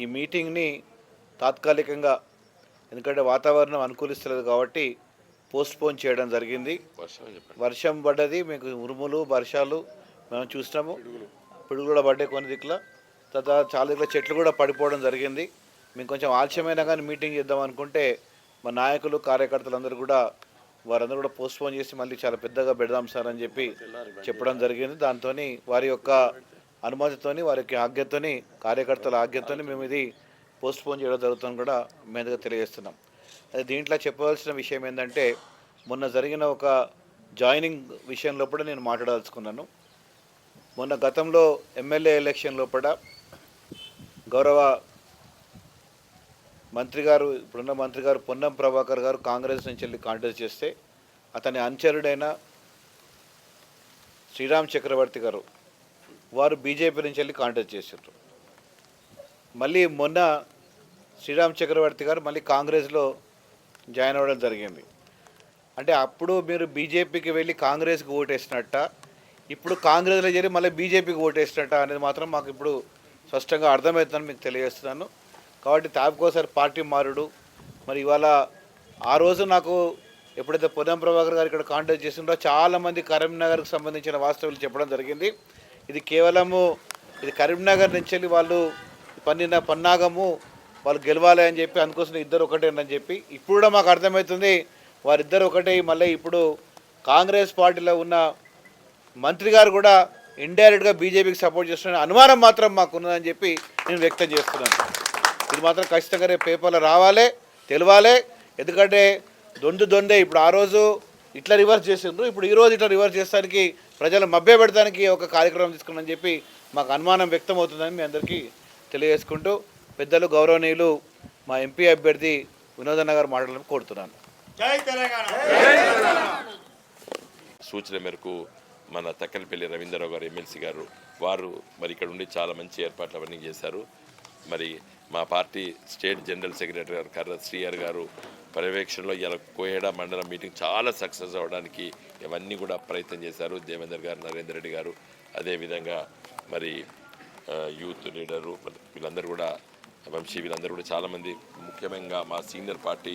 ఈ మీటింగ్ని తాత్కాలికంగా ఎందుకంటే వాతావరణం అనుకూలిస్తలేదు కాబట్టి పోస్ట్పోన్ చేయడం జరిగింది. వర్షం పడ్డది మీకు ఉరుములు వర్షాలు మేము చూసినాము. పిడుగులు కూడా పడ్డాయి కొన్ని దిక్కుల. తర్వాత చాలా దిక్కుల చెట్లు కూడా పడిపోవడం జరిగింది. మేము కొంచెం ఆలస్యమైనా కానీ మీటింగ్ చేద్దాం అనుకుంటే మా నాయకులు కార్యకర్తలు అందరూ కూడా వారందరూ కూడా పోస్ట్పోన్ చేసి మళ్ళీ చాలా పెద్దగా పెడదాం సార్ అని చెప్పి చెప్పడం జరిగింది. దాంతో వారి యొక్క అనుమతితోని వారికి ఆజ్ఞతోని కార్యకర్తల ఆజ్ఞతోని మేము ఇది పోస్ట్పోన్ చేయడం జరుగుతుందని కూడా మీదుగా తెలియజేస్తున్నాం. అది దీంట్లో చెప్పవలసిన విషయం ఏంటంటే మొన్న జరిగిన ఒక జాయినింగ్ విషయం లోపల నేను మాట్లాడాల్సుకున్నాను. మొన్న గతంలో ఎమ్మెల్యే ఎలక్షన్ లోపల గౌరవ మంత్రి గారు ఇప్పుడున్న మంత్రి గారు పొన్నం ప్రభాకర్ గారు కాంగ్రెస్ నుంచి వెళ్ళి కాంటెస్ట్ చేస్తే అతని అనుచరుడైన శ్రీరామ్ చక్రవర్తి గారు వారు బీజేపీ నుంచి వెళ్ళి కాంటాక్ట్ చేశారు మళ్ళీ మొన్న శ్రీరామ్ చక్రవర్తి గారు మళ్ళీ కాంగ్రెస్లో జాయిన్ అవ్వడం జరిగింది. అంటే అప్పుడు మీరు బీజేపీకి వెళ్ళి కాంగ్రెస్కి ఓటేసినట్ట ఇప్పుడు కాంగ్రెస్లో చేరి మళ్ళీ బీజేపీకి ఓటేసినట్ట అనేది మాత్రం మాకు ఇప్పుడు స్పష్టంగా అర్థమవుతుందని మీకు తెలియజేస్తున్నాను. కాబట్టి తాపికోసారి పార్టీ మారుడు. మరి ఇవాళ ఆ రోజు నాకు ఎప్పుడైతే పొన్నం ప్రభాకర్ గారు ఇక్కడ కాంటాక్ట్ చేసిండ్రో చాలామంది కరీంనగర్కి సంబంధించిన వాస్తవాలు చెప్పడం జరిగింది. ఇది కేవలము ఇది కరీంనగర్ నుంచి వెళ్ళి వాళ్ళు పన్నిన పన్నాగము వాళ్ళు గెలవాలి అని చెప్పి అందుకోసం ఇద్దరు ఒకటేనని చెప్పి ఇప్పుడు కూడా మాకు అర్థమవుతుంది వారిద్దరు ఒకటే మళ్ళీ ఇప్పుడు కాంగ్రెస్ పార్టీలో ఉన్న మంత్రి గారు కూడా ఇండైరెక్ట్గా బీజేపీకి సపోర్ట్ చేస్తున్న అనుమానం మాత్రం మాకున్నదని చెప్పి నేను వ్యక్తం చేస్తున్నాను. ఇది మాత్రం ఖచ్చితంగా రేపు పేపర్లో రావాలి తెలవాలి. ఎందుకంటే దొందు దొందే ఇప్పుడు ఆ రోజు ఇట్లా రివర్స్ చేసిండ్రు. ఇప్పుడు ఈ రోజు ఇట్లా రివర్స్ చేస్తానికి ప్రజలు మభ్య పెడతానికి ఒక కార్యక్రమం తీసుకున్నామని చెప్పి మాకు అనుమానం వ్యక్తం అవుతుందని మీ అందరికీ తెలియజేసుకుంటూ పెద్దలు గౌరవనీయులు మా ఎంపీ అభ్యర్థి వినోదన్న గారు మాట్లాడాలని కోరుతున్నాను. జై తెలంగాణ! సూచన మేరకు మన తక్కలపల్లి రవీంద్రరావు గారు ఎమ్మెల్సీ గారు వారు మరి ఇక్కడ ఉండి చాలా మంచి ఏర్పాట్లు అవన్నీ చేశారు. మరి మా పార్టీ స్టేట్ జనరల్ సెక్రటరీ గారు కర్ర శ్రీయర్ గారు పర్యవేక్షణలో ఇలా కోయేడ మండలం మీటింగ్ చాలా సక్సెస్ అవ్వడానికి ఇవన్నీ కూడా ప్రయత్నం చేశారు. దేవేందర్ గారు నరేందర్ రెడ్డి గారు అదేవిధంగా మరి యూత్ లీడరు వీళ్ళందరూ కూడా వంశీ వీళ్ళందరూ కూడా చాలామంది ముఖ్యంగా మా సీనియర్ పార్టీ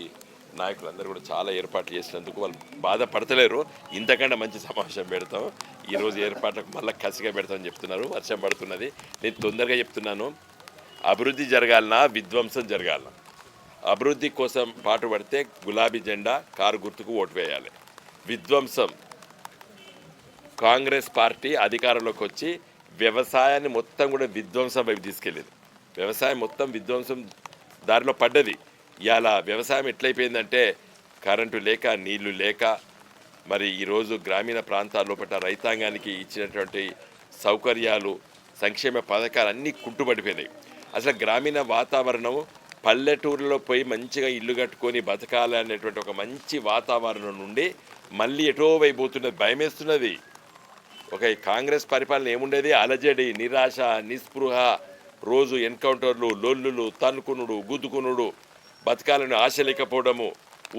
నాయకులందరూ కూడా చాలా ఏర్పాట్లు చేసినందుకు వాళ్ళు బాధపడతలేరు. ఇంతకంటే మంచి సమావేశం పెడతాం. ఈరోజు ఏర్పాట్లకు మళ్ళీ కసిగా పెడతామని చెప్తున్నారు. వర్షం పడుతున్నది. నేను తొందరగా చెప్తున్నాను. అభివృద్ధి జరగాలన్నా విధ్వంసం జరగాలన్నా. అభివృద్ధి కోసం పాటుపడితే గులాబీ జెండా కారు గుర్తుకు ఓటు వేయాలి. విధ్వంసం. కాంగ్రెస్ పార్టీ అధికారంలోకి వచ్చి వ్యవసాయాన్ని మొత్తం కూడా విధ్వంసం వైపు తీసుకెళ్ళింది. వ్యవసాయం మొత్తం విధ్వంసం దారిలో పడ్డది. ఇవాళ వ్యవసాయం ఎట్లయిపోయిందంటే కరెంటు లేక నీళ్ళు లేక మరి ఈరోజు గ్రామీణ ప్రాంతాల్లో పట్ల రైతాంగానికి ఇచ్చినటువంటి సౌకర్యాలు సంక్షేమ పథకాలు అన్నీ కుంటుపడిపోయినాయి. అసలు గ్రామీణ వాతావరణం పల్లెటూరులో పోయి మంచిగా ఇల్లు కట్టుకొని బతకాలి అనేటువంటి ఒక మంచి వాతావరణం నుండి మళ్ళీ ఎటో వైపోతున్నది భయమేస్తున్నది. ఒక కాంగ్రెస్ పరిపాలన ఏముండేది? అలజడి నిరాశ నిస్పృహ రోజు ఎన్కౌంటర్లు లొల్లులు తన్నుకునుడు గుద్దుకునుడు బతకాలని ఆశ లేకపోవడము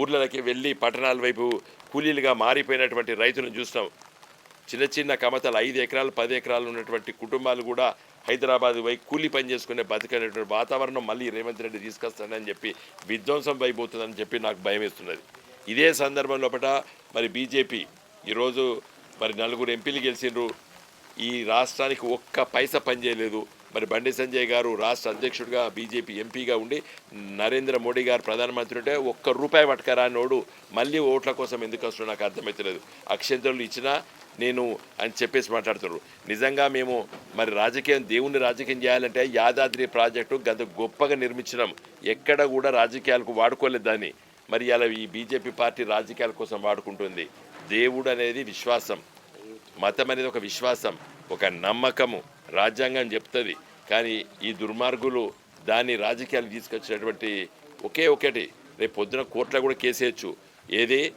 ఊర్లకి వెళ్ళి పట్టణాల వైపు కూలీలుగా మారిపోయినటువంటి రైతులను చూస్తాం చిన్న చిన్న కమతలు ఐదు ఎకరాలు పది ఎకరాలు ఉన్నటువంటి కుటుంబాలు కూడా హైదరాబాద్ పోయి కూలీ పని చేసుకునే బతికేటటువంటి వాతావరణం మళ్ళీ రేవంత్ రెడ్డి తీసుకొస్తానని చెప్పి విధ్వంసం అయిపోతుందని చెప్పి నాకు భయం వేస్తున్నది. ఇదే సందర్భం లోపల మరి బీజేపీ ఈరోజు మరి నలుగురు ఎంపీలు గెలిచిండ్రు. ఈ రాష్ట్రానికి ఒక్క పైస పనిచేయలేదు మరి బండి సంజయ్ గారు రాష్ట్ర అధ్యక్షుడిగా బీజేపీ ఎంపీగా ఉండి నరేంద్ర మోడీ గారు ప్రధానమంత్రి ఉంటే ఒక్క రూపాయి పట్టుకరానోడు మళ్ళీ ఓట్ల కోసం ఎందుకు వస్తుందో నాకు అర్థమవుతలేదు అక్షంతలు ఇచ్చినా నేను అని చెప్పేసి మాట్లాడుతున్నారు. నిజంగా మేము మరి రాజకీయం దేవుణ్ణి రాజకీయం చేయాలంటే యాదాద్రి ప్రాజెక్టు గత గొప్పగా నిర్మించినాం. ఎక్కడ కూడా రాజకీయాలకు వాడుకోలేదు దాన్ని. మరి అలా ఈ బీజేపీ పార్టీ రాజకీయాల కోసం వాడుకుంటుంది. దేవుడు అనేది విశ్వాసం. మతం అనేది ఒక విశ్వాసం ఒక నమ్మకము. రాజ్యాంగం చెప్తుంది. కానీ ఈ దుర్మార్గులు దాన్ని రాజకీయాలు తీసుకొచ్చినటువంటి ఒకే ఒకటి. రేపు పొద్దున కోర్టులో కూడా కేసేయచ్చు ఏది?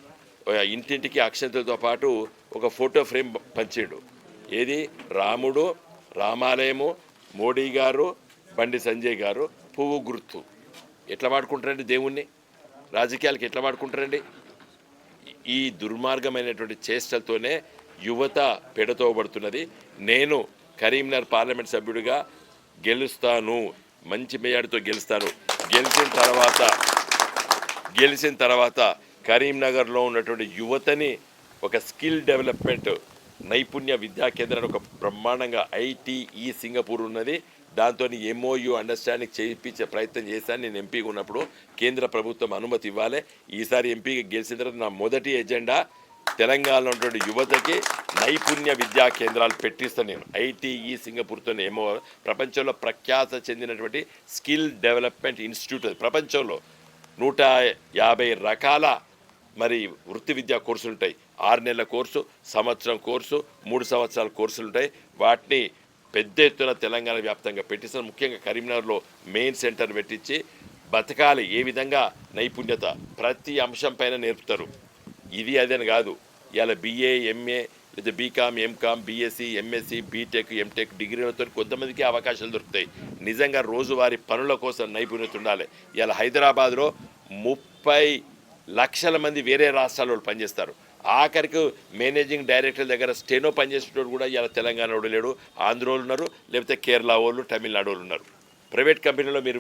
ఇంటింటికి అక్షంతలతో పాటు ఒక ఫోటో ఫ్రేమ్ పంచాడు. ఏది? రాముడు రామాలయము మోడీ గారు బండి సంజయ్ గారు పువ్వు గుర్తు. ఎట్లా వాడుకుంటారండి దేవుణ్ణి? రాజకీయాలకు ఎట్లా వాడుకుంటారండి? ఈ దుర్మార్గమైనటువంటి చేష్టలతోనే యువత పెడతోబడుతున్నది. నేను కరీంనగర్ పార్లమెంట్ సభ్యుడిగా గెలుస్తాను. మంచి మేయాడితో గెలుస్తాను. గెలిచిన తర్వాత గెలిచిన తర్వాత కరీంనగర్లో ఉన్నటువంటి యువతని ఒక స్కిల్ డెవలప్మెంట్ నైపుణ్య విద్యా కేంద్రాన్ని ఒక బ్రహ్మాండంగా ఐటీఈ సింగపూర్ ఉన్నది. దాంతో ఎంఓయు అండర్స్టాండింగ్ చేయించే ప్రయత్నం చేశాను. నేను ఎంపీగా ఉన్నప్పుడు కేంద్ర ప్రభుత్వం అనుమతి ఇవ్వాలి. ఈసారి ఎంపీగా గెలిచిన తర్వాత నా మొదటి ఎజెండా తెలంగాణలో ఉన్నటువంటి యువతకి నైపుణ్య విద్యా కేంద్రాలు పెట్టిస్తాను నేను. ఐటీఈ సింగపూర్తో ఏమో ప్రపంచంలో ప్రఖ్యాత చెందినటువంటి స్కిల్ డెవలప్మెంట్ ఇన్స్టిట్యూట్. ప్రపంచంలో నూట యాభై రకాల మరి వృత్తి విద్యా కోర్సులు ఉంటాయి. ఆరు నెలల కోర్సు సంవత్సరం కోర్సు మూడు సంవత్సరాల కోర్సులు ఉంటాయి. వాటిని పెద్ద ఎత్తున తెలంగాణ వ్యాప్తంగా పెట్టిస్తాను ముఖ్యంగా కరీంనగర్లో మెయిన్ సెంటర్ పెట్టించి బతకాలి ఏ విధంగా నైపుణ్యత ప్రతి అంశం పైన నేర్పుతారు. ఇది అదని కాదు. ఇలా బీఏ ఎంఏ లేదా BCom MCom BSc MSc BTech MTech డిగ్రీలతో కొంతమందికి అవకాశాలు దొరుకుతాయి. నిజంగా రోజువారీ పనుల కోసం నైపుణ్యత ఉండాలి. ఇలా హైదరాబాద్లో ముప్పై లక్షల మంది వేరే రాష్ట్రాల వాళ్ళు పనిచేస్తారు. ఆఖరికి మేనేజింగ్ డైరెక్టర్ దగ్గర స్టెనో పనిచేసేటోడు కూడా ఇలా తెలంగాణ వాడు లేడు. ఆంధ్ర వాళ్ళు ఉన్నారు లేకపోతే కేరళ వాళ్ళు తమిళనాడు వాళ్ళు ఉన్నారు. ప్రైవేట్ కంపెనీలో మీరు